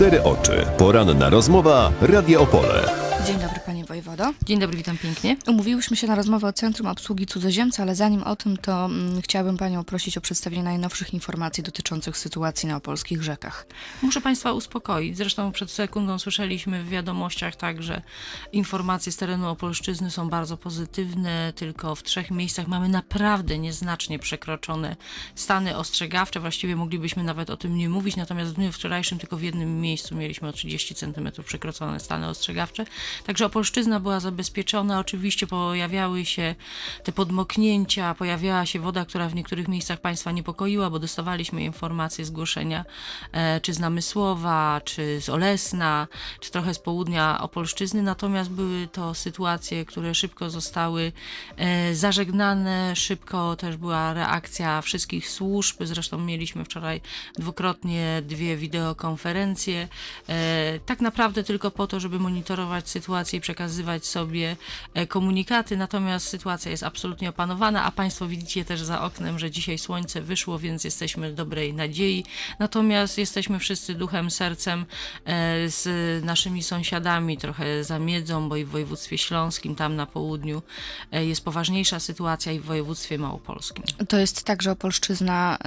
cztery oczy. Poranna rozmowa Radio Opole. Dzień dobry Wojewodo. Dzień dobry, witam pięknie. Umówiłyśmy się na rozmowę o Centrum Obsługi Cudzoziemca, ale zanim o tym, to mm, chciałabym Panią prosić o przedstawienie najnowszych informacji dotyczących sytuacji na opolskich rzekach. Muszę Państwa uspokoić. Zresztą przed sekundą słyszeliśmy w wiadomościach tak, że informacje z terenu Opolszczyzny są bardzo pozytywne. Tylko w trzech miejscach mamy naprawdę nieznacznie przekroczone stany ostrzegawcze. Właściwie moglibyśmy nawet o tym nie mówić, natomiast w dniu wczorajszym tylko w jednym miejscu mieliśmy o 30 cm przekroczone stany ostrzegawcze. Także Opolszczyzna była zabezpieczona. Oczywiście pojawiały się te podmoknięcia, pojawiała się woda, która w niektórych miejscach Państwa niepokoiła, bo dostawaliśmy informacje, zgłoszenia e, czy z Namysłowa, czy z Olesna, czy trochę z południa Opolszczyzny. Natomiast były to sytuacje, które szybko zostały e, zażegnane, szybko też była reakcja wszystkich służb. Zresztą mieliśmy wczoraj dwukrotnie dwie wideokonferencje. E, tak naprawdę tylko po to, żeby monitorować sytuację i przekazywać sobie e, komunikaty. Natomiast sytuacja jest absolutnie opanowana, a Państwo widzicie też za oknem, że dzisiaj słońce wyszło, więc jesteśmy dobrej nadziei. Natomiast jesteśmy wszyscy duchem, sercem e, z naszymi sąsiadami, trochę za miedzą, bo i w województwie śląskim, tam na południu e, jest poważniejsza sytuacja i w województwie małopolskim. To jest tak, że Opolszczyzna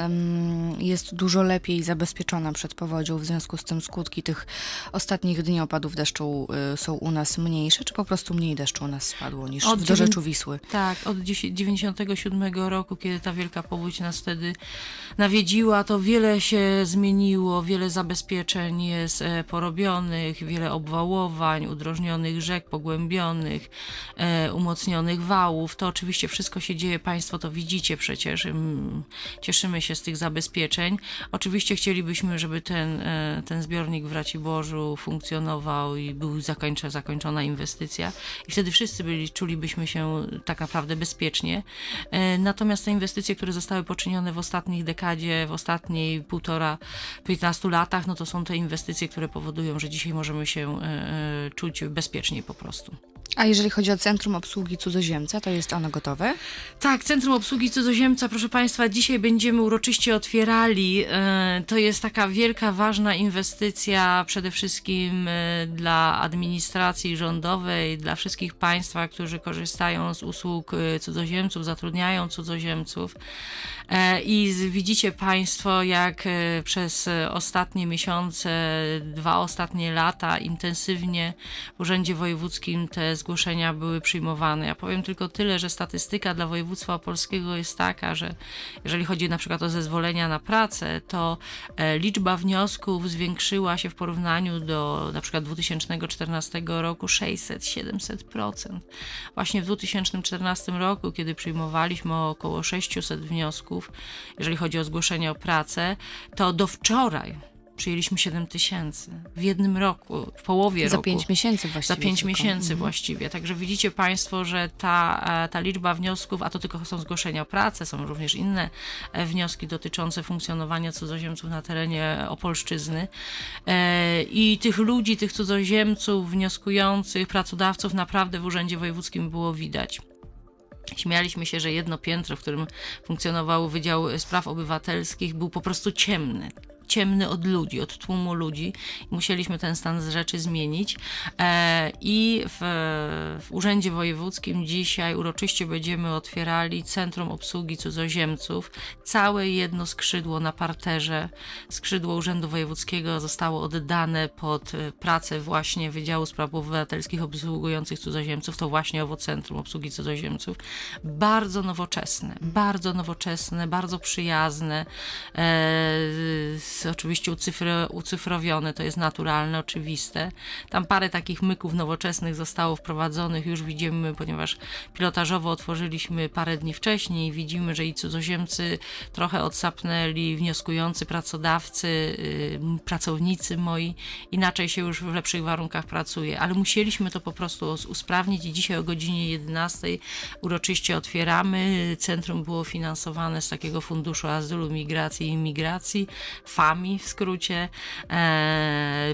jest dużo lepiej zabezpieczona przed powodzią, w związku z tym skutki tych ostatnich dni opadów deszczu są u nas mniejsze, czy po prostu mniej deszczu u nas spadło niż Od w dorzeczu dziewię- Wisły? Tak, od 10 97 roku, kiedy ta wielka powódź nas wtedy nawiedziła, to wiele się zmieniło, wiele zabezpieczeń jest e, porobionych, wiele obwałowań, udrożnionych rzek, pogłębionych, e, umocnionych wałów. To oczywiście wszystko się dzieje, Państwo to widzicie przecież. Cieszymy się z tych zabezpieczeń. Oczywiście chcielibyśmy, żeby ten, e, ten zbiornik w Raciborzu funkcjonował i był zakończona, zakończona inwestycja i wtedy wszyscy byli, czulibyśmy się tak naprawdę bezpiecznie. E, Natomiast te inwestycje, które zostały poczynione w ostatnich dekadzie, w ostatniej półtora, 15 latach, no to są te inwestycje, które powodują, że dzisiaj możemy się e, e, czuć bezpieczniej po prostu. A jeżeli chodzi o Centrum Obsługi Cudzoziemca, to jest ono gotowe? Tak, Centrum Obsługi Cudzoziemca, proszę Państwa, dzisiaj będziemy uroczyście otwierali. To jest taka wielka, ważna inwestycja przede wszystkim dla administracji rządowej, dla wszystkich Państwa, którzy korzystają z usług e, cudzoziemców, zatrudniają cudzoziemców. E, I widzicie Państwo, jak e, przez ostatnie miesiące, dwa ostatnie lata intensywnie w Urzędzie Wojewódzkim te zgłoszenia były przyjmowane. Ja powiem tylko tyle, że statystyka dla województwa opolskiego jest taka, że jeżeli chodzi na przykład o zezwolenia na pracę, to e, liczba wniosków zwiększyła się w porównaniu do na przykład 2014 roku 600-700%. Właśnie w 2014 roku, kiedy przyjmowaliśmy około 600 wniosków, jeżeli chodzi o zgłoszenie o pracę, to do wczoraj przyjęliśmy 7 tysięcy w jednym roku, w połowie Za roku. pięć miesięcy właściwie. Za pięć tylko. miesięcy Mhm. właściwie. Także widzicie Państwo, że ta, e, ta liczba wniosków, a to tylko są zgłoszenia o pracę, są również inne e, wnioski dotyczące funkcjonowania cudzoziemców na terenie Opolszczyzny. E, I tych ludzi, tych cudzoziemców, wnioskujących, pracodawców naprawdę w Urzędzie Wojewódzkim było widać. Śmialiśmy się, że jedno piętro, w którym funkcjonował Wydział Spraw Obywatelskich, był po prostu ciemny. Ciemny od ludzi, od tłumu ludzi. Musieliśmy ten stan z rzeczy zmienić. E, I w, w Urzędzie Wojewódzkim dzisiaj uroczyście będziemy otwierali Centrum Obsługi Cudzoziemców. Całe jedno skrzydło na parterze, skrzydło Urzędu Wojewódzkiego zostało oddane pod e, pracę właśnie Wydziału Spraw Obywatelskich obsługujących cudzoziemców. To właśnie owo Centrum Obsługi Cudzoziemców. Bardzo nowoczesne, bardzo nowoczesne, bardzo przyjazne. E, z, oczywiście ucyfro, ucyfrowione, to jest naturalne, oczywiste. Tam parę takich myków nowoczesnych zostało wprowadzonych, już widzimy, ponieważ pilotażowo otworzyliśmy parę dni wcześniej, widzimy, że i cudzoziemcy trochę odsapnęli, wnioskujący pracodawcy, y, pracownicy moi, inaczej się już w lepszych warunkach pracuje, ale musieliśmy to po prostu us- usprawnić i dzisiaj o godzinie 11 uroczyście otwieramy. Centrum było finansowane z takiego funduszu azylu, migracji i imigracji. FAMI w skrócie, e,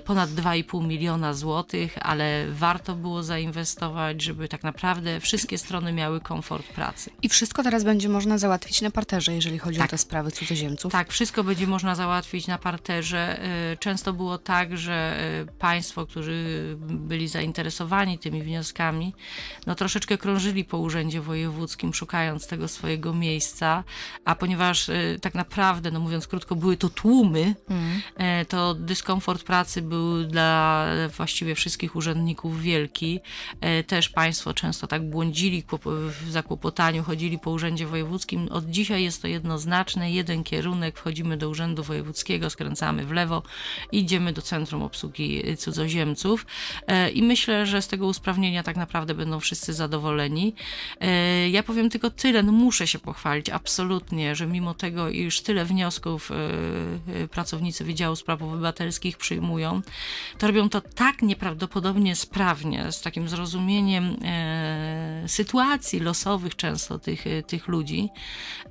ponad 2,5 miliona złotych, ale warto było zainwestować, żeby tak naprawdę wszystkie strony miały komfort pracy. I wszystko teraz będzie można załatwić na parterze, jeżeli chodzi Tak. o te sprawy cudzoziemców. Tak, wszystko będzie można załatwić na parterze. Y, Często było tak, że y, państwo, którzy byli zainteresowani tymi wnioskami, no troszeczkę krążyli po urzędzie wojewódzkim, szukając tego swojego miejsca, a ponieważ y, tak naprawdę, no mówiąc krótko, były to tłumy, e, to dyskomfort pracy był dla właściwie wszystkich urzędników wielki. E, Też państwo często tak błądzili w zakłopotaniu, chodzili po urzędzie wojewódzkim. Od dzisiaj jest to jednoznaczne, jeden kierunek, wchodzimy do urzędu wojewódzkiego, skręcamy w lewo, idziemy do Centrum Obsługi Cudzoziemców E, i myślę, że z tego usprawnienia tak naprawdę będą wszyscy zadowoleni. E, Ja powiem tylko tyle, no muszę się pochwalić absolutnie, że mimo tego, iż tyle wniosków pracownicy Wydziału Spraw Obywatelskich przyjmują, to robią to tak nieprawdopodobnie sprawnie, z takim zrozumieniem e, sytuacji losowych często tych, e, tych ludzi,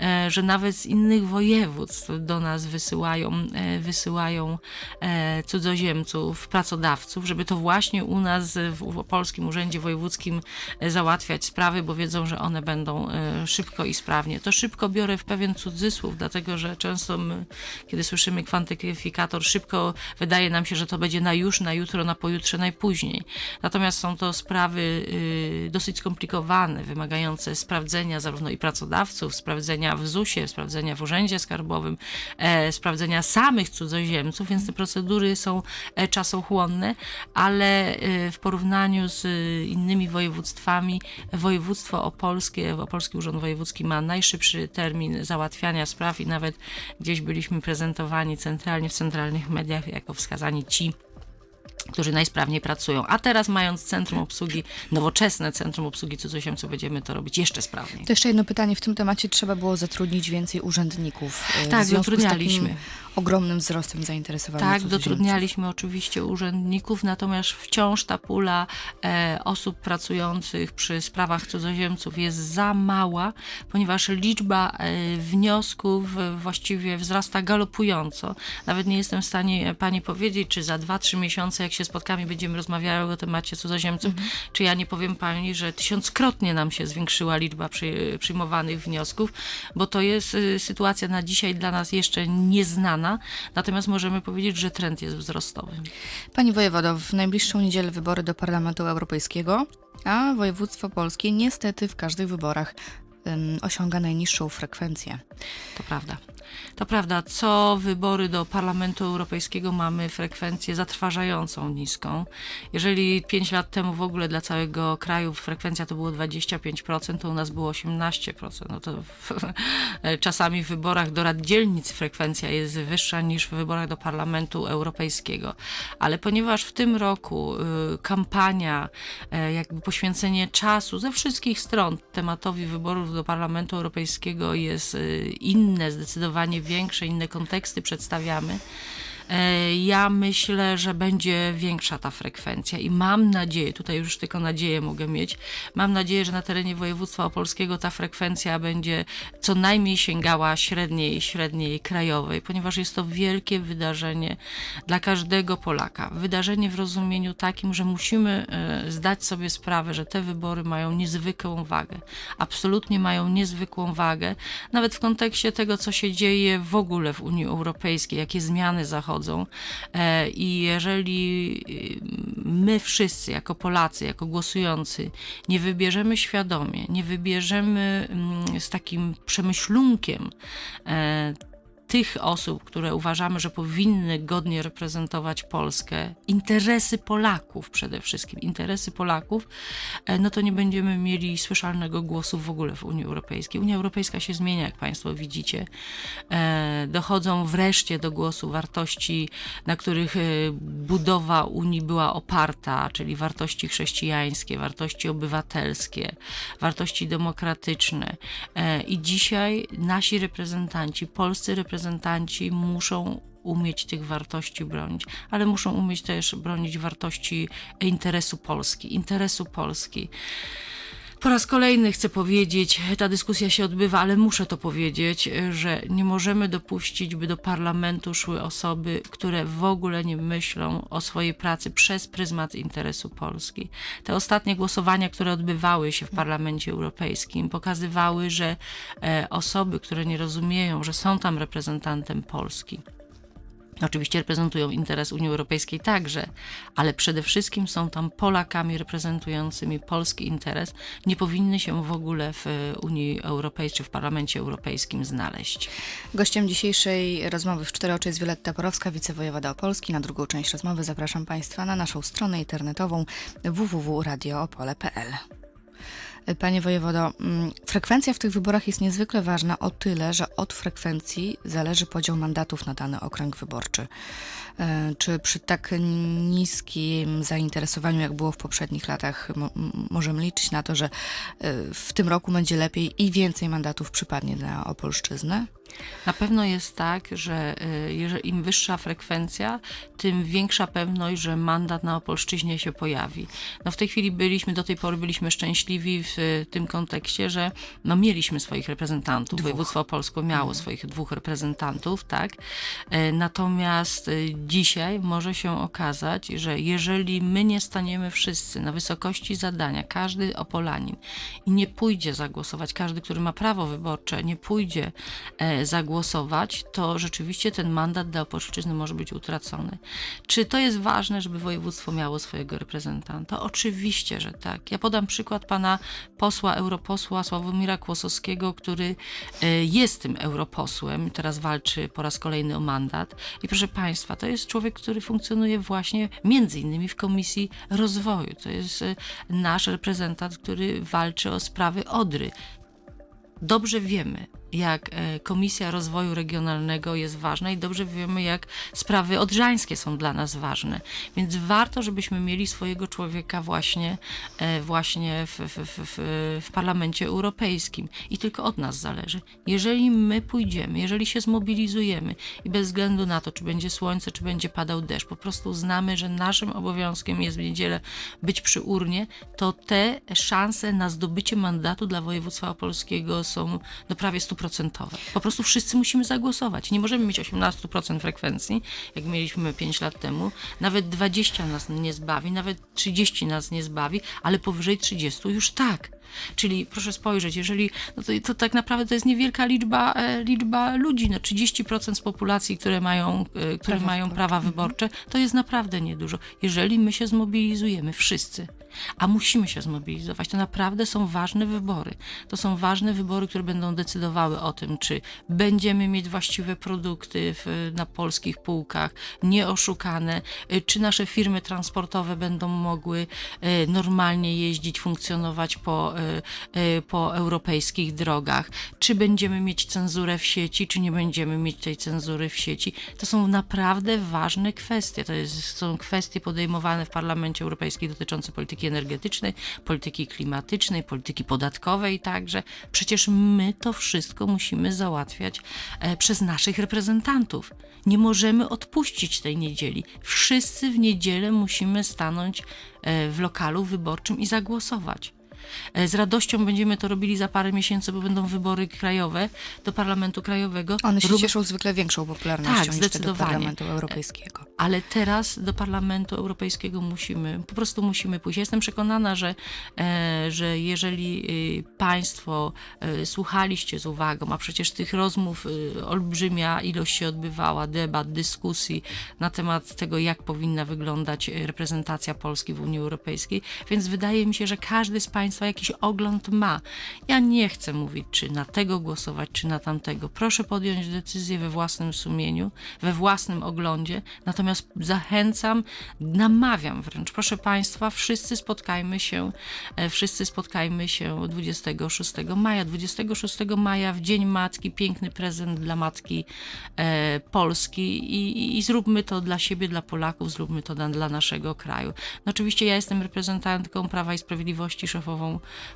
e, że nawet z innych województw do nas wysyłają, e, wysyłają e, cudzoziemców, pracodawców, żeby to właśnie u nas w, w Polskim Urzędzie Wojewódzkim e, załatwiać sprawy, bo wiedzą, że one będą e, szybko i sprawnie. To szybko biorę w pewien cudzysłów, dlatego że często my, kiedy słyszymy kwantyfikator szybko, wydaje nam się, że to będzie na już, na jutro, na pojutrze, najpóźniej. Natomiast są to sprawy y, dosyć skomplikowane, wymagające sprawdzenia zarówno i pracodawców, sprawdzenia w ZUS-ie, sprawdzenia w Urzędzie Skarbowym, e, sprawdzenia samych cudzoziemców, więc te procedury są e, czasochłonne, ale e, w porównaniu z e, innymi województwami, województwo opolskie, Opolski Urząd Wojewódzki ma najszybszy termin załatwiania spraw i nawet gdzieś byliśmy prezentowani centralnie w centralnych mediach jako wskazani ci, którzy najsprawniej pracują. A teraz mając centrum obsługi, nowoczesne centrum obsługi cudzoziemców, będziemy to robić jeszcze sprawniej. To jeszcze jedno pytanie. W tym temacie trzeba było zatrudnić więcej urzędników. e, Tak, zatrudnialiśmy. Ogromnym wzrostem zainteresowania Tak, dotrudnialiśmy oczywiście urzędników, natomiast wciąż ta pula e, osób pracujących przy sprawach cudzoziemców jest za mała, ponieważ liczba e, wniosków e, właściwie wzrasta galopująco. Nawet nie jestem w stanie pani powiedzieć, czy za 2-3 miesiące, jak się spotkamy, będziemy rozmawiały o temacie cudzoziemców, czy ja nie powiem pani, że tysiąckrotnie nam się zwiększyła liczba przy, przyjmowanych wniosków, bo to jest y, sytuacja na dzisiaj dla nas jeszcze nieznana, natomiast możemy powiedzieć, że trend jest wzrostowy. Pani wojewodo, w najbliższą niedzielę wybory do Parlamentu Europejskiego, a województwo polskie niestety w każdych wyborach osiąga najniższą frekwencję. To prawda. To prawda, co wybory do Parlamentu Europejskiego mamy frekwencję zatrważającą niską. Jeżeli 5 lat temu w ogóle dla całego kraju frekwencja to było 25%, to u nas było 18%. No to czasami w wyborach do rad dzielnic frekwencja jest wyższa niż w wyborach do Parlamentu Europejskiego. Ale ponieważ w tym roku y, kampania, y, jakby poświęcenie czasu ze wszystkich stron tematowi wyborów Parlamentu Europejskiego jest y, inne, zdecydowanie większe, inne konteksty przedstawiamy. E, Ja myślę, że będzie większa ta frekwencja i mam nadzieję, tutaj już tylko nadzieję mogę mieć, mam nadzieję, że na terenie województwa opolskiego ta frekwencja będzie co najmniej sięgała średniej, średniej krajowej, ponieważ jest to wielkie wydarzenie dla każdego Polaka. Wydarzenie w rozumieniu takim, że musimy e, zdać sobie sprawę, że te wybory mają niezwykłą wagę. Absolutnie mają niezwykłą wagę, nawet w kontekście tego, co się dzieje w ogóle w Unii Europejskiej, jakie zmiany zachodzą. E, I jeżeli y, my wszyscy, jako Polacy, jako głosujący, nie wybierzemy świadomie, nie wybierzemy mm, z takim przemyślunkiem e, tych osób, które uważamy, że powinny godnie reprezentować Polskę, interesy Polaków przede wszystkim, interesy Polaków, e, no to nie będziemy mieli słyszalnego głosu w ogóle w Unii Europejskiej. Unia Europejska się zmienia, jak Państwo widzicie. E, Dochodzą wreszcie do głosu wartości, na których e, budowa Unii była oparta, czyli wartości chrześcijańskie, wartości obywatelskie, wartości demokratyczne. I dzisiaj nasi reprezentanci, polscy reprezentanci muszą umieć tych wartości bronić, ale muszą umieć też bronić wartości interesu Polski, interesu Polski. Po raz kolejny chcę powiedzieć, ta dyskusja się odbywa, ale muszę to powiedzieć, że nie możemy dopuścić, by do parlamentu szły osoby, które w ogóle nie myślą o swojej pracy przez pryzmat interesu Polski. Te ostatnie głosowania, które odbywały się w Parlamencie Europejskim, pokazywały, że e, osoby, które nie rozumieją, że są tam reprezentantem Polski, Oczywiście reprezentują interes Unii Europejskiej także, ale przede wszystkim są tam Polakami reprezentującymi polski interes, nie powinny się w ogóle w Unii Europejskiej czy w Parlamencie Europejskim znaleźć. Gościem dzisiejszej rozmowy w Cztery Oczy jest Wioletta Porowska, wicewojewoda Opolski. Na drugą część rozmowy zapraszam Państwa na naszą stronę internetową www.radioopole.pl. Panie wojewodo, mm, frekwencja w tych wyborach jest niezwykle ważna o tyle, że od frekwencji zależy podział mandatów na dany okręg wyborczy. E, Czy przy tak niskim zainteresowaniu, jak było w poprzednich latach, możemy liczyć na to, że e, w tym roku będzie lepiej i więcej mandatów przypadnie na Opolszczyznę? Na pewno jest tak, że y, jeżeli im wyższa frekwencja, tym większa pewność, że mandat na Opolszczyźnie się pojawi. No w tej chwili byliśmy, do tej pory byliśmy szczęśliwi w y, tym kontekście, że no mieliśmy swoich reprezentantów. Województwo Opolskie miało swoich dwóch reprezentantów, tak? E, Natomiast y, dzisiaj może się okazać, że jeżeli my nie staniemy wszyscy na wysokości zadania, każdy Opolanin i nie pójdzie zagłosować, każdy, który ma prawo wyborcze, nie pójdzie e, zagłosować, to rzeczywiście ten mandat dla Opolszczyzny może być utracony. Czy to jest ważne, żeby województwo miało swojego reprezentanta? Oczywiście, że tak. Ja podam przykład pana posła, europosła Sławomira Kłosowskiego, który e, jest tym europosłem, teraz walczy po raz kolejny o mandat. I proszę państwa, to jest człowiek, który funkcjonuje właśnie między innymi w Komisji Rozwoju. To jest e, nasz reprezentant, który walczy o sprawy Odry dobrze wiemy, jak e, Komisja Rozwoju Regionalnego jest ważna i dobrze wiemy, jak sprawy odrzańskie są dla nas ważne. Więc warto, żebyśmy mieli swojego człowieka właśnie, e, właśnie w, w, w, w, Parlamencie Europejskim. I tylko od nas zależy. Jeżeli my pójdziemy, jeżeli się zmobilizujemy i bez względu na to, czy będzie słońce, czy będzie padał deszcz, po prostu uznamy, że naszym obowiązkiem jest w niedzielę być przy urnie, to te szanse na zdobycie mandatu dla województwa opolskiego są no prawie stuprocentowe. Po prostu wszyscy musimy zagłosować. Nie możemy mieć 18% frekwencji, jak mieliśmy 5 lat temu. Nawet 20 nas nie zbawi, nawet 30 nas nie zbawi, ale powyżej 30 już tak. Czyli proszę spojrzeć, jeżeli no to, to tak naprawdę to jest niewielka liczba, e, liczba ludzi, no 30% z populacji, które mają, e, które Prawa mają wyborcze. prawa wyborcze, to jest naprawdę niedużo. Jeżeli my się zmobilizujemy, wszyscy, a musimy się zmobilizować, to naprawdę są ważne wybory. To są ważne wybory, które będą decydowały o tym, czy będziemy mieć właściwe produkty w, na polskich półkach, nieoszukane, y, czy nasze firmy transportowe będą mogły y, normalnie jeździć, funkcjonować po, y, po europejskich drogach, czy będziemy mieć cenzurę w sieci, czy nie będziemy mieć tej cenzury w sieci. To są naprawdę ważne kwestie. To jest, są kwestie podejmowane w Parlamencie Europejskim dotyczące polityki energetycznej, polityki klimatycznej, polityki podatkowej także. Przecież my to wszystko musimy załatwiać e, przez naszych reprezentantów. Nie możemy odpuścić tej niedzieli. Wszyscy w niedzielę musimy stanąć e, w lokalu wyborczym i zagłosować. E, Z radością będziemy to robili za parę miesięcy, bo będą wybory krajowe do Parlamentu Krajowego. One się Rób- cieszą zwykle większą popularnością Tak, niż te do. Parlamentu Europejskiego. ale teraz do Parlamentu Europejskiego musimy, po prostu musimy pójść. Ja jestem przekonana, że, e, że jeżeli e, Państwo e, słuchaliście z uwagą, a przecież tych rozmów e, olbrzymia ilość się odbywała, debat, dyskusji na temat tego, jak powinna wyglądać e, reprezentacja Polski w Unii Europejskiej, więc wydaje mi się, że każdy z Państwa jakiś ogląd ma. Ja nie chcę mówić, czy na tego głosować, czy na tamtego. Proszę podjąć decyzję we własnym sumieniu, we własnym oglądzie, natomiast zachęcam, namawiam wręcz, proszę Państwa, wszyscy spotkajmy się, e, wszyscy spotkajmy się 26 maja. 26 maja w Dzień Matki, piękny prezent dla Matki e, Polski i, i zróbmy to dla siebie, dla Polaków, zróbmy to dla, dla naszego kraju. No oczywiście ja jestem reprezentantką Prawa i Sprawiedliwości, szefową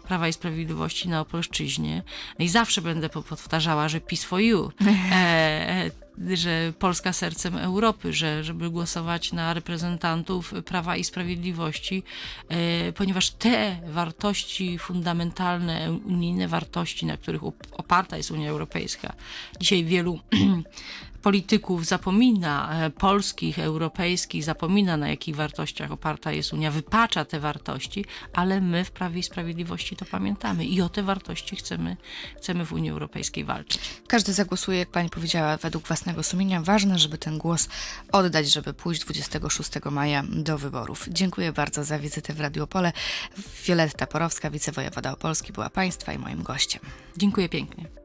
Prawa i Sprawiedliwości na Opolszczyźnie i zawsze będę po- powtarzała, że Peace for You, e, e, że Polska sercem Europy, że żeby głosować na reprezentantów Prawa i Sprawiedliwości, e, ponieważ te wartości fundamentalne, unijne wartości, na których op- oparta jest Unia Europejska, dzisiaj wielu polityków zapomina, e, polskich, europejskich, zapomina na jakich wartościach oparta jest Unia, wypacza te wartości, ale my w Prawie i Sprawiedliwości to pamiętamy i o te wartości chcemy, chcemy w Unii Europejskiej walczyć. Każdy zagłosuje, jak pani powiedziała, według własnego sumienia. Ważne, żeby ten głos oddać, żeby pójść 26 maja do wyborów. Dziękuję bardzo za wizytę w Radio Opole. Wioletta Porowska, wicewojewoda opolski, była państwa i moim gościem. Dziękuję pięknie.